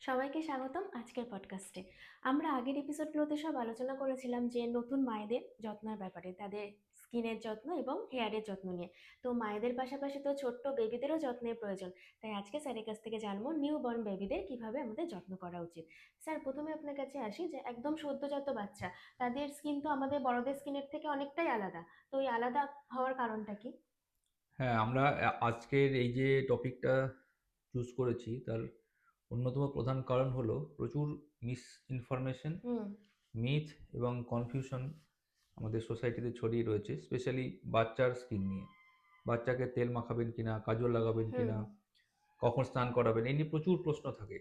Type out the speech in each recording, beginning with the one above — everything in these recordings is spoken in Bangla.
সবাইকে স্বাগতম আজকের পডকাস্টে আমরা আগের এপিসোডগুলোতে সব আলোচনা করেছিলাম যে নতুন মায়েদের যত্নের ব্যাপারে, তাদের স্কিনের যত্ন এবং হেয়ারের যত্ন নিয়ে। তো মায়েদের পাশাপাশি তো ছোট্ট বেবিদেরও যত্নের প্রয়োজন। তাই আজকে স্যারের কাছ থেকে জানব নিউ বর্ন বেবিদের কীভাবে আমাদের যত্ন করা উচিত। স্যার, প্রথমে আপনার কাছে আসি যে একদম সদ্যজাত বাচ্চা, তাদের স্কিন তো আমাদের বড়দের স্কিনের থেকে অনেকটাই আলাদা। তো এই আলাদা হওয়ার কারণটা কি? হ্যাঁ আমরা আজকের এই যে টপিকটা চুজ করেছি, তার অন্যতম প্রধান কারণ হলো প্রচুর মিস ইনফরমেশন মিথ এবং কনফিউশন আমাদের সোসাইটিতে ছড়িয়ে রয়েছে স্পেশালি বাচ্চার স্কিন নিয়ে। বাচ্চাকে তেল মাখাবেন কিনা কাজল লাগাবেন কিনা কখন স্নান করাবেন এই নিয়ে প্রচুর প্রশ্ন থাকে।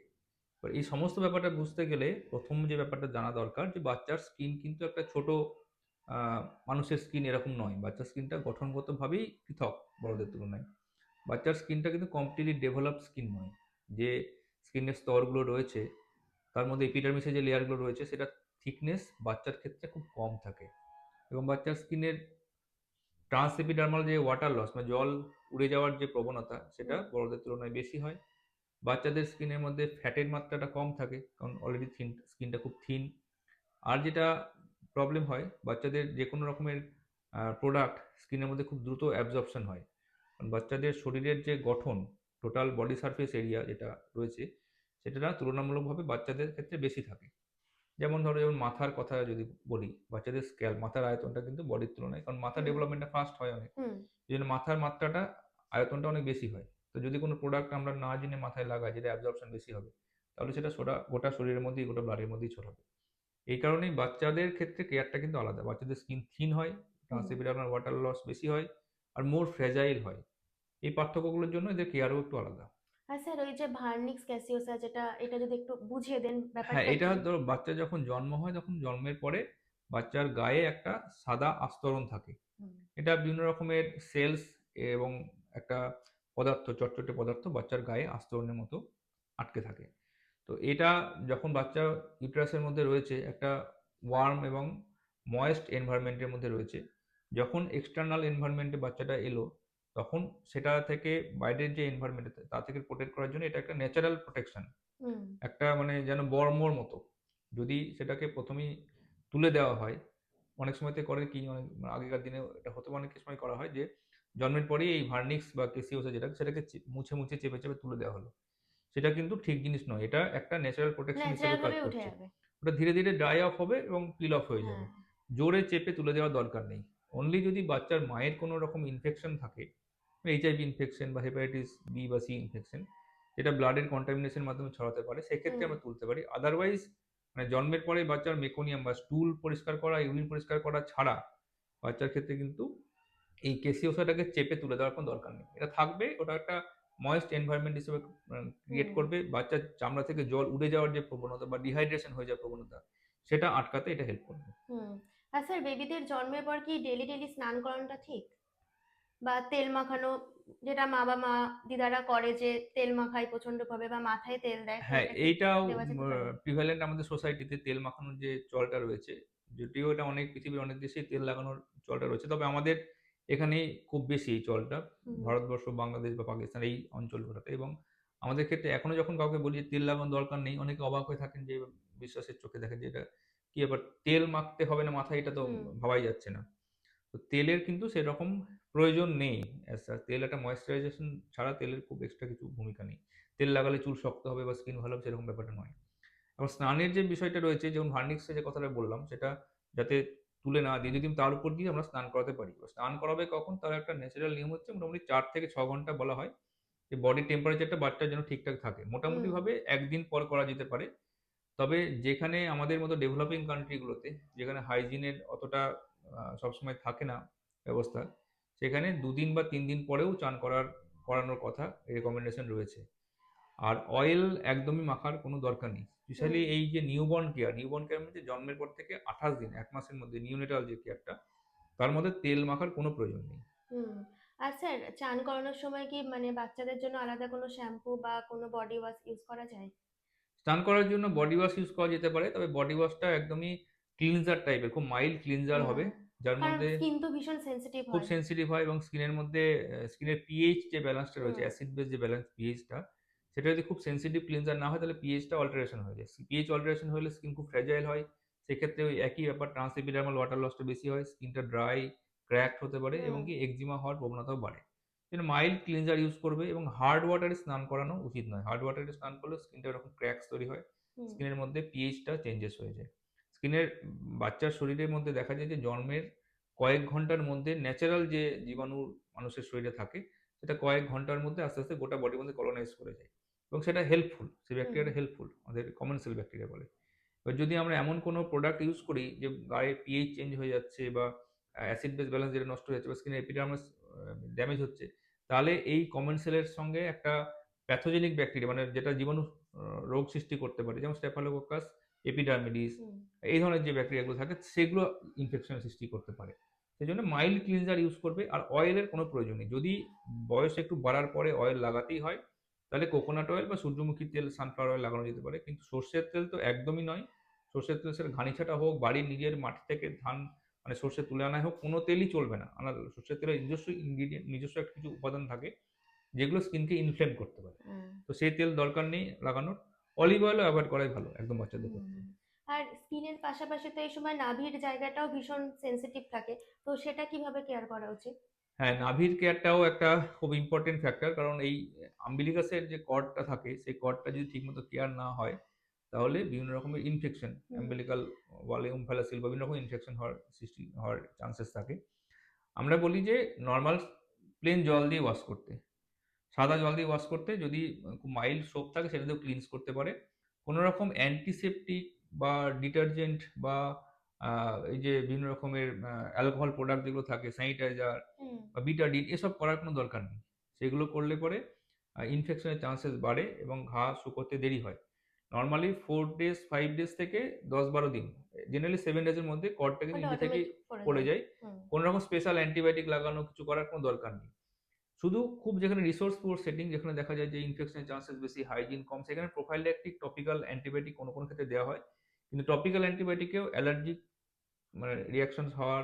এবার এই সমস্ত ব্যাপারটা বুঝতে গেলে প্রথম যে ব্যাপারটা জানা দরকার যে বাচ্চার স্কিন কিন্তু একটা ছোট মানুষের স্কিন এরকম নয়। বাচ্চার স্কিনটা গঠনগতভাবেই পৃথক বড়দের তুলনায়। বাচ্চার স্কিনটা কিন্তু কমপ্লিটলি ডেভেলপ স্কিন নয়। যে স্কিনের স্তরগুলো রয়েছে, তার মধ্যে এপিডার্মিসের যে লেয়ারগুলো রয়েছে, সেটা থিকনেস বাচ্চার ক্ষেত্রে খুব কম থাকে। এবং বাচ্চার স্কিনের ট্রান্স এপিডার্মাল যে ওয়াটার লস মানে জল উড়ে যাওয়ার যে প্রবণতা, সেটা। বড়দের তুলনায় বেশি হয়। বাচ্চাদের স্কিনের মধ্যে ফ্যাটের মাত্রাটা কম থাকে, কারণ অলরেডি থিন স্কিনটা খুব থিন আর যেটা প্রবলেম হয়, বাচ্চাদের যে কোনো রকমের প্রোডাক্ট স্কিনের মধ্যে খুব দ্রুত অ্যাবজর্পশন হয়। কারণ বাচ্চাদের শরীরের যে গঠন টোটাল বডি সারফেস এরিয়া যেটা রয়েছে সেটা তুলনামূলকভাবে বাচ্চাদের ক্ষেত্রে বেশি থাকে। যেমন ধরো যেমন মাথার কথা যদি বলি বাচ্চাদের স্কেল মাথার আয়তনটা কিন্তু বডির তুলনায় কারণ মাথার ডেভেলপমেন্টটা ফাস্ট হয় অনেক। এই জন্য মাথার মাত্রাটা আয়তনটা অনেক বেশি হয়। তো যদি কোনো প্রোডাক্ট আমরা না জেনে মাথায় লাগাই যেটা অ্যাবজর্পশন বেশি হবে তাহলে সেটা সোটা গোটা শরীরের মধ্যেই গোটা ব্লাডের মধ্যেই ছড়াবে। এই কারণেই বাচ্চাদের ক্ষেত্রে কেয়ারটা কিন্তু আলাদা। বাচ্চাদের স্কিন থিন হয় ট্রান্সএপিডার্মাল ওয়াটার লস বেশি হয় আর মোর ফ্রেজাইল হয়। এই পার্থক্যগুলোর জন্য এদের কেয়ারও একটু আলাদা। আর স্যার ওই যে ভার্নিক্স ক্যাসিওসা যেটা এটা যদি একটু বুঝিয়ে দেন হ্যাঁ ব্যাপারটা এটা ধরো বাচ্চা যখন জন্ম হয় তখন জন্মের পরে বাচ্চার গায়ে একটা সাদা আস্তরণ থাকে। এটা বিভিন্ন রকমের সেলস এবং একটা পদার্থ চটচটে পদার্থ বাচ্চার গায়ে আস্তরণের মতো আটকে থাকে। তো এটা যখন বাচ্চা ইউট্রাসের মধ্যে রয়েছে একটা ওয়ার্ম এবং ময়েস্ট এনভায়রনমেন্টের মধ্যে রয়েছে যখন এক্সটার্নাল এনভায়রনমেন্টে বাচ্চাটা এলো তখন সেটা থেকে বাইরের যে এনভায়রনমেন্ট তা থেকে প্রোটেক্ট করার জন্য এটা একটা ন্যাচারাল প্রোটেকশন একটা মানে যেন বর্মর মতো। যদি সেটাকে প্রথমেই তুলে দেওয়া হয় অনেক সময়তে করে কি অনেক আগেকার দিনে এটা হতো অনেক সময় করা হয় যে জন্মের পরেই এই ভার্নিক্স বা কেসিওসা যেটা সেটাকে মুছে মুছে চেপে চেপে তুলে দেওয়া হলো। সেটা কিন্তু ঠিক জিনিস নয়। এটা একটা ন্যাচারাল প্রোটেকশন হিসেবে কাজ করছে। ওটা ধীরে ধীরে ড্রাই অফ হবে এবং পিল অফ হয়ে যাবে। হ্যাঁ। জোরে চেপে তুলে দেওয়ার দরকার নেই। অনলি যদি বাচ্চার মায়ের কোনো রকম ইনফেকশন থাকে এইচআইভি ইনফেকশন বা হেপাটাইটিস বি বা সি ইনফেকশন যেটা ব্লাডের কন্টামিনেশনের মাধ্যমে ছড়াতে পারে সেক্ষেত্রে। আমরা তুলতে পারি। আদারওয়াইজ মানে জন্মের পরে বাচ্চার মেকোনিয়াম বা স্টুল পরিষ্কার করা ইউরিন পরিষ্কার করা ছাড়া বাচ্চার ক্ষেত্রে কিন্তু এই কেসিওসাটাকে চেপে তুলে দেওয়ার কোনো দরকার নেই। এটা থাকবে ওটা একটা ময়েস্ট এনভায়রনমেন্ট হিসেবে ক্রিয়েট করবে। বাচ্চার চামড়া থেকে জল উড়ে যাওয়ার যে প্রবণতা বা ডিহাইড্রেশন হয়ে যাওয়ার প্রবণতা সেটা আটকাতে এটা হেল্প করবে। হুম। আর স্যার বেবিদের জন্মের পর কি ডেলি ডেলি স্নান করানোটা ঠিক? বা তেল মাখানো যেটা মা বা মা দিদারা করে যে তেল মাখায় প্রচণ্ড ভাবে বা মাথায় তেল দেয় হ্যাঁ এইটাও প্রিভ্যালেন্ট আমাদের সোসাইটিতে তেল মাখানোর যে চলটা রয়েছে যদিও এটা অনেক পৃথিবীর অনেক দেশেই তেল লাগানোর চলটা রয়েছে তবে আমাদের এখানে খুব বেশি এই চলটা ভারতবর্ষ বাংলাদেশ বা পাকিস্তান এই অঞ্চলগুলোতে। এবং আমাদের ক্ষেত্রে এখনও যখন কাউকে বলি যে তেল লাগানোর দরকার নেই অনেকে অবাক হয়ে থাকেন যে বিশ্বাসের চোখে দেখেন যে এটা কি ব্যাপার তেল মাখতে হবে না মাথায় এটা তো ভাবাই যাচ্ছে না। তো তেলের কিন্তু সেরকম প্রয়োজন নেই। তেল একটা ময়েশ্চারাইজেশন ছাড়া তেলের খুব এক্সট্রা কিছু ভূমিকা নেই। তেল লাগালে চুল শক্ত হবে বা স্কিন ভালো হবে সেরকম ব্যাপারটা নয়। এবং স্নানের যে বিষয়টা রয়েছে যেমন ভার্নিক্সের যে কথাটা বললাম সেটা যাতে তুলে না দিয়ে যদি তার উপর দিয়ে আমরা স্নান করাতে পারি। স্নান করাবে কখন? তার একটা ন্যাচারাল নিয়ম হচ্ছে মোটামুটি চার থেকে ছ ঘণ্টা বলা হয় যে বডি টেম্পারেচারটা বাচ্চার যেন ঠিকঠাক থাকে। মোটামুটিভাবে একদিন পর করা যেতে পারে। তবে যেখানে আমাদের মতো ডেভেলপিং কান্ট্রিগুলোতে যেখানে হাইজিনের অতটা সবসময় থাকে না ব্যবস্থা সেখানে দুদিন বা তিন দিন পরেও চান করার করানোর কথা রেকমেন্ডেশন রয়েছে। আর অয়েল একদমই মাখার কোনো দরকার নেই। স্পেশালি এই যে নিউবর্ন কেয়ার নিউবর্ন কেয়ার মধ্যে জন্মের পর থেকে আঠাশ দিন এক মাসের মধ্যে নিউনেটাল যে কেয়ারটা তার মধ্যে তেল মাখার কোনো প্রয়োজন নেই। হুম। আর স্যার চান করানোর সময় কি মানে বাচ্চাদের জন্য আলাদা কোনো শ্যাম্পু বা কোনো বডি ওয়াশ ইউজ করা যায়? স্নান করার জন্য বডি ওয়াশ ইউজ করা যেতে পারে তবে বডি ওয়াশটা একদমই ক্লিনজার টাইপের খুব মাইল্ড ক্লিনজার হবে। যার মধ্যে স্কিন তো ভীষণ সেনসিটিভ খুব সেন্সিটিভ হয় এবং স্কিনের মধ্যে স্কিনের পিএইচ যে ব্যালেন্সটা রয়েছে অ্যাসিড বেস যে ব্যালেন্স পিএইচটা সেটা যদি খুব সেন্সিটিভ ক্লিনজার না হয় তাহলে পিএইচটা অল্টারেশন হয়ে যায়। পিএইচ অল্টারেশন হলে স্কিন খুব ফ্র্যাজাইল হয় সেক্ষেত্রে ওই একই ব্যাপার ট্রান্সএপিডার্মাল ওয়াটার লসটা বেশি হয় স্কিনটা ড্রাই ক্র্যাকড হতে পারে এবং কি এক্সিমা হওয়ার প্রবণতাও বাড়ে। যেন মাইল্ড ক্লিনজার ইউজ করবে এবং হার্ড ওয়াটারে স্নান করানো উচিত নয়। হার্ড ওয়াটারে স্নান করলে স্কিনটা এরকম ক্র্যাকস তৈরি হয় স্কিনের মধ্যে পিএইচটা চেঞ্জেস হয়ে যায়। স্কিনের বাচ্চার শরীরের মধ্যে দেখা যায় যে জন্মের কয়েক ঘণ্টার মধ্যে ন্যাচারাল যে জীবাণু মানুষের শরীরে থাকে সেটা কয়েক ঘণ্টার মধ্যে আস্তে আস্তে গোটা বডির মধ্যে কলোনাইজ করে যায়। এবং সেটা হেল্পফুল সেই ব্যাকটেরিয়াটা হেল্পফুল আমাদের কমন সেল ব্যাকটেরিয়া বলে। এবার যদি আমরা এমন কোনো প্রোডাক্ট ইউজ করি যে গায়ে পিএইচ চেঞ্জ হয়ে যাচ্ছে বা অ্যাসিড বেস ব্যালেন্স যেটা নষ্ট হয়ে যাচ্ছে বা স্কিনের এপিডার্মাস ড্যামেজ হচ্ছে তাহলে এই কমন সেলের সঙ্গে একটা প্যাথোজেনিক ব্যাকটেরিয়া মানে যেটা জীবাণু রোগ সৃষ্টি করতে পারে যেমন স্টেফালোকোকাস এপিডার্মিডিস এই ধরনের যে ব্যাকটেরিয়াগুলো থাকে সেগুলো ইনফেকশন সৃষ্টি করতে পারে। সেই জন্য মাইল্ড ক্লিনজার ইউজ করবে আর অয়েলের কোনো প্রয়োজন নেই। যদি বয়স একটু বাড়ার পরে অয়েল লাগাতেই হয় তাহলে কোকোনাট অয়েল বা সূর্যমুখী তেল সানফ্লাওয়ার অয়েল লাগানো যেতে পারে। কিন্তু সর্ষের তেল তো একদমই নয়। সর্ষের তেল সেটা ঘানি ছাটা হোক বাড়ির নিজের মাটি থেকে ধান মানে সর্ষে তুলে আনা হোক কোনো তেলই চলবে না। আনার সর্ষের তেলের নিজস্ব ইনগ্রিডিয়েন্ট নিজস্ব একটা কিছু উপাদান থাকে যেগুলো স্কিনকে ইনফ্লেম করতে পারে। তো সেই তেল দরকার নেই লাগানোর। অলিভ অয়েলও অ্যাভয়েড করাই ভালো একদম বাচ্চাদের আর স্কিনের পাশাপাশি তো এই সময় নাভির জায়গাটাও ভীষণ সেনসিটিভ থাকে তো সেটা কীভাবে কেয়ার করা উচিত? হ্যাঁ নাভির কেয়ারটাও একটা খুব ইম্পর্টেন্ট ফ্যাক্টর কারণ এই আম্বিলিকাসের যে কর্ডটা থাকে সেই কর্ডটা যদি ঠিকমতো কেয়ার না হয় তাহলে বিভিন্ন রকমের ইনফেকশন। অ্যাম্বিলিকাল ওয়ালে উমফ্যালাসিল বা বিভিন্ন রকম ইনফেকশন হওয়ার সৃষ্টি হওয়ার চান্সেস থাকে। আমরা বলি যে নর্মাল প্লেন জল দিয়ে ওয়াশ করতে। সাদা জল দিয়ে ওয়াশ করতে যদি খুব মাইল্ড সোপ থাকে সেটা দিয়েও ক্লিনস করতে পারে। কোনো রকম অ্যান্টিসেপটিক বা ডিটারজেন্ট বা এই যে বিভিন্ন রকমের অ্যালকোহল প্রোডাক্ট যেগুলো থাকে স্যানিটাইজার বা বিটাডিন এসব করার কোনো দরকার নেই। সেগুলো করলে পরে ইনফেকশনের চান্সেস বাড়ে এবং ঘা শুকোতে দেরি হয়। Normally four days five days থেকে দশ বারো দিন জেনারেলি সেভেন ডেজের মধ্যে কডটাকে ওটা নিজে থেকে পড়ে যায়। কোনো রকম স্পেশাল অ্যান্টিবায়োটিক লাগানো কিছু করার কোনো দরকার নেই। শুধু খুব যেখানে রিসোর্স পুর সেটিং যেখানে দেখা যায় যে ইনফেকশনের চান্সেস বেশি হাইজিন কম সেখানে প্রোফাইল্যাকটিক টপিক্যাল অ্যান্টিবায়োটিক কোনো কোনো ক্ষেত্রে দেওয়া হয়। কিন্তু টপিক্যাল অ্যান্টিবায়োটিকেও অ্যালার্জিক মানে রিয়াকশনস হওয়ার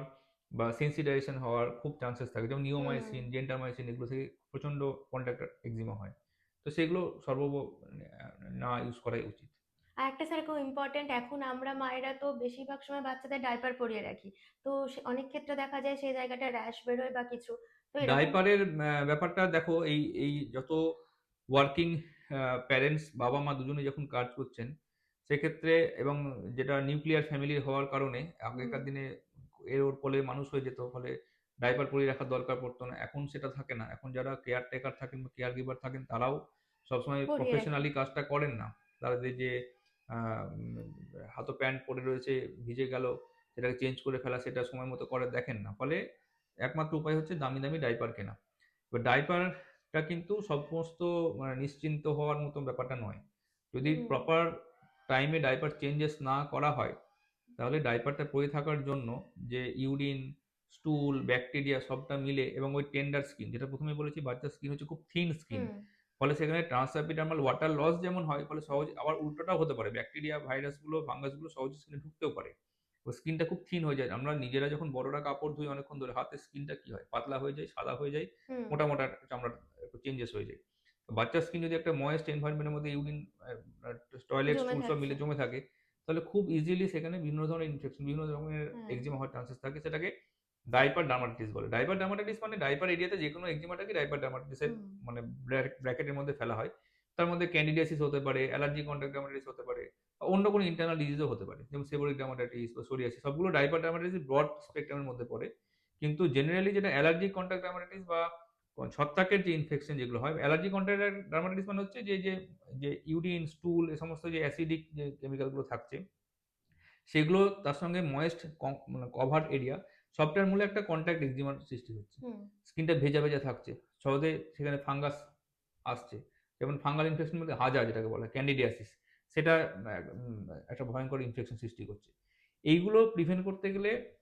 বা সেন্সিটাইজেশন হওয়ার খুব চান্সেস থাকে। যেমন নিওমাইসিন জেন্টামাইসিন এগুলো থেকে প্রচণ্ড কন্ট্যাক্ট এক্সিমা হয়। তো সেগুলো সর্ব না ইউজ করাই উচিত। আর একটা স্যার খুব ইম্পর্টেন্ট এখন আমরা মায়েরা তো বেশিরভাগ সময় বাচ্চাদের ডাইপার পরিয়ে রাখি। তো অনেক ক্ষেত্রে দেখা যায় সেই জায়গাটা র্যাশ বেরোয় বা কিছু। ডাইপারের ব্যাপারটা দেখো এই এই যত ওয়ার্কিং প্যারেন্টস বাবা মা দুজনে যখন কাজ করছেন সেক্ষেত্রে এবং যেটা নিউক্লিয়ার ফ্যামিলির হওয়ার কারণে আগেকার দিনে এর ওর ফলে মানুষ হয়ে যেত ফলে ডাইপার পরিয়ে রাখার দরকার পড়তো না এখন সেটা থাকে না। এখন যারা কেয়ার টেকার থাকেন বা কেয়ার গিভার থাকেন তারাও সবসময় প্রফেশনালি কাজটা করেন না। তাদের যে হাতে প্যান্ট পরে রয়েছে ভিজে গেল সেটাকে চেঞ্জ করে ফেলা সেটা সময় মতো করে দেখেন না। ফলে একমাত্র উপায় হচ্ছে দামি দামি ডাইপার কেনা। এবার ডাইপারটা কিন্তু সমস্ত মানে নিশ্চিন্ত হওয়ার মতো ব্যাপারটা নয়। যদি প্রপার টাইমে ডাইপার চেঞ্জেস না করা হয় তাহলে ডাইপারটা পরে থাকার জন্য যে ইউরিন স্টুল ব্যাকটেরিয়া সবটা মিলে এবং ওই টেন্ডার স্কিন যেটা প্রথমে বলেছি বাচ্চার স্কিন হচ্ছে খুব থিন স্কিন ফলে সেখানে ট্রান্সঅ্যাপিডার্মাল ওয়াটার লস যেমন হয় ফলে সহজে আবার উল্টোটাও হতে পারে। ব্যাকটেরিয়া ভাইরাসগুলো ফাঙ্গাসগুলো সহজে স্কিনে ঢুকতেও পারে। ও স্কিনটা খুব থিন হয়ে যায়। আমরা নিজেরা যখন বড়রা কাপড় ধুই অনেকক্ষণ ধরে হাতের স্কিনটা কি হয়? পাতলা হয়ে যায় সাদা হয়ে যায় মোটা মোটা চামড়া একটু চেঞ্জেস হয়ে যায়। বাচ্চার স্কিন যদি একটা ময়েস্ট এনভায়রনমেন্টের মধ্যে ইউরিন টয়লেট স্কুল সব মিলে জমে থাকে তাহলে খুব ইজিলি সেখানে বিভিন্ন ধরনের ইনফেকশন বিভিন্ন ধরনের। এক্সিমা হওয়ার চান্সেস থাকে। সেটাকে ডাইপার ডার্মাটাইটিস বলে। ডাইপার ডার্মাটাইটিস মানে ডাইপার এরিয়াতে যে কোনো এক্সিমাটাকে ডাইপার ডার্মাটাইটিসের মানে ব্র্যাকেটের মধ্যে ফেলা হয়। তার মধ্যে ক্যান্ডিডিয়াসিস হতে পারে অ্যালার্জি কন্ট্যাক্ট ডার্মাটাইটিস হতে পারে অন্য কোনো ইন্টারনাল ডিজিজও হতে পারে। যেমন সেবোরিক ডার্মাটাইটিস বা সোরিয়াসিস সবগুলো ডাইপার ডার্মাটাইটিস ব্রড স্পেকট্রামের মধ্যে পড়ে। কিন্তু জেনারেলি যেটা অ্যালার্জি কন্ট্যাক্ট ডার্মাটাইটিস বা ছত্রাকের যে ইনফেকশন যেগুলো হয় অ্যালার্জি কন্ট্যাক্ট ডার্মাটাইটিস মানে হচ্ছে যে যে যে ইউরিন স্টুল এ সমস্ত যে অ্যাসিডিক যে কেমিক্যালগুলো থাকছে সেগুলো তার সঙ্গে ময়েস্ট মানে কভার এরিয়া সবটার মূলে একটা কন্ট্যাক্ট এক্সিমার সৃষ্টি হচ্ছে। স্কিনটা ভেজা ভেজা থাকছে সহজে সেখানে ফাঙ্গাস আসছে। যেমন ফাঙ্গাল ইনফেকশন মধ্যে হাজা যেটাকে বলা হয় ক্যান্ডিডিয়াসিস সেটা একটা ভয়ঙ্কর ইনফেকশন সৃষ্টি করছে। এইগুলো প্রিভেন্ট করতে গেলে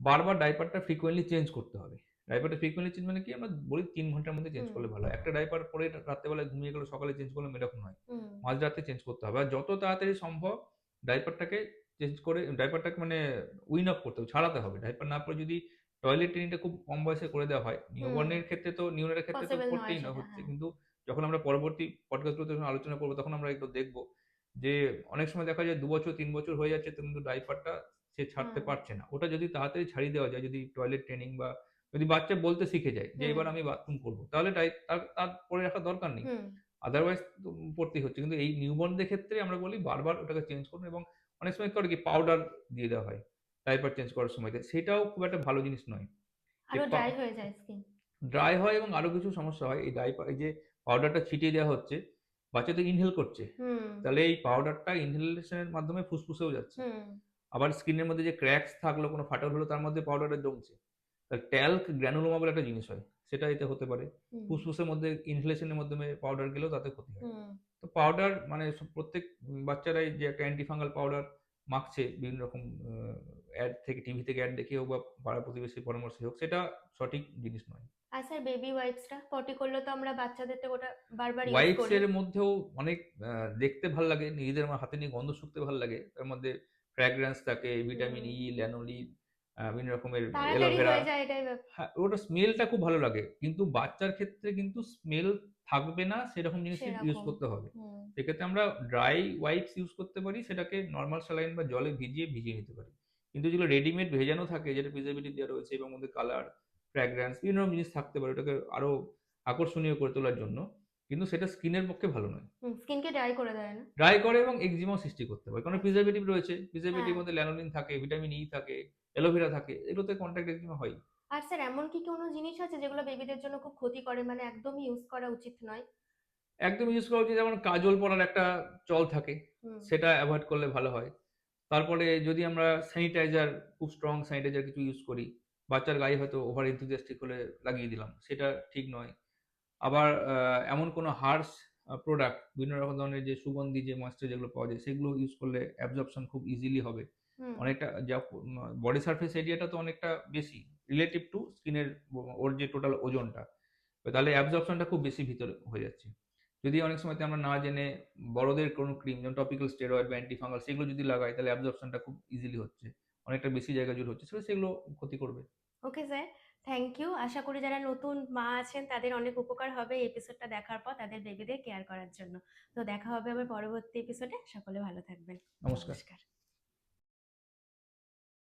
বারবার ডাইপারটা ফ্রিকোয়েন্টলি চেঞ্জ করতে হবে। ডাইপারটা ফ্রিকোয়েন্টলি চেঞ্জ মানে কি? আমরা বলি তিন ঘণ্টার মধ্যে চেঞ্জ করলে ভালো। একটা ডাইপার পরে রাত্রেবেলায় ঘুমিয়ে গেলে সকালে চেঞ্জ করলে এরকম নয়। মাঝরাতে চেঞ্জ করতে হবে। আর যত তাড়াতাড়ি সম্ভব ডাইপারটাকে চেঞ্জ করে ডাইপারটাকে মানে উইন আপ করতে হবে ছাড়াতে হবে। ডাইপার না পরে যদি টয়লেট ট্রেনিংটা খুব কম বয়সে করে দেওয়া হয় নিউবর্নের ক্ষেত্রে তো নিউনের ক্ষেত্রে তো করতেই না হচ্ছে। হ্যাঁ। কিন্তু যখন আমরা পরবর্তী পডকাস্টগুলোতে যখন আলোচনা করব তখন আমরা একটু দেখব যে অনেক সময় দেখা যায় দু বছর তিন বছর হয়ে যাচ্ছে কিন্তু ডাইপারটা সে ছাড়তে পারছে না। ওটা যদি তাড়াতাড়ি ছাড়িয়ে দেওয়া যায় যদি টয়লেট ট্রেনিং বা যদি বাচ্চা বলতে শিখে যায় যে এবার আমি বাথরুম করব তাহলে তার পরে রাখার দরকার নেই। আদারওয়াইজ পড়তেই হচ্ছে। কিন্তু এই নিউবর্নদের ক্ষেত্রে আমরা বলি বারবার ওটাকে চেঞ্জ করুন এবং অনেক সময় করে কি পাউডার দিয়ে দেওয়া হয় ডাইপার চেঞ্জ করার সময়। সেটাও খুব একটা ভালো জিনিস নয়। আরও ড্রাই হয়ে যায় স্কিন ড্রাই হয় এবং আরও কিছু সমস্যা হয়। এই ডাইপার এই যে পাউডারটা ছিটিয়ে দেওয়া হচ্ছে বাচ্চা তো ইনহেল করছে তাহলে এই পাউডারটা ইনহেলেশনের মাধ্যমে ফুসফুসেও যাচ্ছে। আবার স্কিনের মধ্যে যে ক্র্যাকস থাকল কোনো ফাটল হলো তার মধ্যে পাউডারটা জমছে। তাহলে ট্যাল্ক গ্র্যানুলোমা বলে একটা জিনিস হয় সেটা এতে হতে পারে। ফুসফুসের মধ্যে ইনহেলেশনের মাধ্যমে পাউডার গেলেও তাতে ক্ষতি হয়। তো পাউডার মানে প্রত্যেক বাচ্চারাই যে একটা অ্যান্টিফাঙ্গাল পাউডার মাখছে বিভিন্ন রকম অ্যাড থেকে টিভি থেকে অ্যাড দেখে হোক বা পাড়া প্রতিবেশী পরামর্শে হোক সেটা সঠিক জিনিস নয়। আর স্যার বেবি ওয়াইপসটা পটি করলে তো আমরা বাচ্চাদেরটা ওটা বারবার ইউজ ওয়াইপস করি। এর মধ্যেও অনেক আহ, দেখতে ভালো লাগে নিজেদের আমার হাতে নিয়ে গন্ধ শুকতে ভালো লাগে। তার মধ্যে ফ্র্যাগ্রেন্স থাকে ভিটামিন ই ল্যানোলিন বিভিন্ন রকমের তাড়াতাড়ি অ্যালোভেরা হয়ে যায় এটাই ব্যাপার। হ্যাঁ ওটা স্মেলটা খুব ভালো লাগে। কিন্তু বাচ্চার ক্ষেত্রে কিন্তু স্মেল থাকবে না সেরকম জিনিস ইউজ সেরকম। করতে হবে। হুম। সেক্ষেত্রে আমরা ড্রাই ওয়াইপস ইউজ করতে পারি সেটাকে নর্মাল স্যালাইন বা জলে ভিজিয়ে ভিজিয়ে নিতে পারি। কিন্তু যেগুলো রেডিমেড ভেজানো থাকে যেটা প্রিজারভেটিভ দেওয়া রয়েছে এবং মধ্যে কালার ফ্র্যাগ্রেন্স বিভিন্ন রকম জিনিস থাকতে পারে ওটাকে আরও আকর্ষণীয় করে তোলার জন্য। কিন্তু সেটা স্কিনের পক্ষে ভালো নয়। স্কিনকে ড্রাই করে দেয় না। ড্রাই করে এবং এক্সিমাও সৃষ্টি করতে পারে। কারণ প্রিজারভেটিভ রয়েছে। প্রিজারভেটিভ হ্যাঁ। মধ্যে ল্যানোলিন থাকে ভিটামিন ই থাকে অ্যালোভেরা থাকে এগুলোতে কন্ট্যাক্ট এক্সিমা হয়। আর স্যার এমন কি কোনো জিনিস আছে যেগুলো বেবিদের জন্য খুব ক্ষতি করে? মানে একদমই ইউজ করা উচিত নয়? একদম ইউজ করা উচিত যেমন কাজল পরার একটা চল থাকে সেটা অ্যাভয়েড করলে ভালো হয়। তারপরে যদি আমরা স্যানিটাইজার খুব স্ট্রং স্যানিটাইজার কিছু ইউজ করি বাচ্চার গায়ে হয়তো ওভার এনথুজিয়াস্টিক হলে লাগিয়ে দিলাম। সেটা ঠিক নয়। আবার এমন কোনো হার্স প্রোডাক্ট বিভিন্ন রকম ধরনের যে সুগন্ধি যে ময়েশ্চার যেগুলো পাওয়া যায় সেগুলো ইউজ করলে অ্যাবজর্পশন খুব ইজিলি হবে। অনেকটা যা বডি সারফেস এরিয়াটা তো অনেকটা বেশি রিলেটিভ টু স্কিনের ওর যে টোটাল ওজনটা। তাহলে অ্যাবজর্পশনটা খুব বেশি ভিতরে হয়ে যাচ্ছে। যদি অনেক সময় আমরা না জেনে বড়দের কোনো ক্রিম যেমন টপিক্যাল স্টেরয়েড বা অ্যান্টিফাঙ্গাল সেগুলো যদি লাগাই তাহলে অ্যাবজর্পশনটা খুব ইজিলি হচ্ছে। অনেকটা বেশি জায়গা জুড়ে হচ্ছে সেগুলো সেগুলো ক্ষতি করবে। ওকে স্যার থ্যাংক ইউ আশা করি যারা নতুন মা আছেন তাদের অনেক উপকার হবে এই এপিসোডটা দেখার পর তাদের বেবিদের কেয়ার করার জন্য। তো দেখা হবে আবার পরবর্তী এপিসোডে সকলে ভালো থাকবেন। নমস্কার।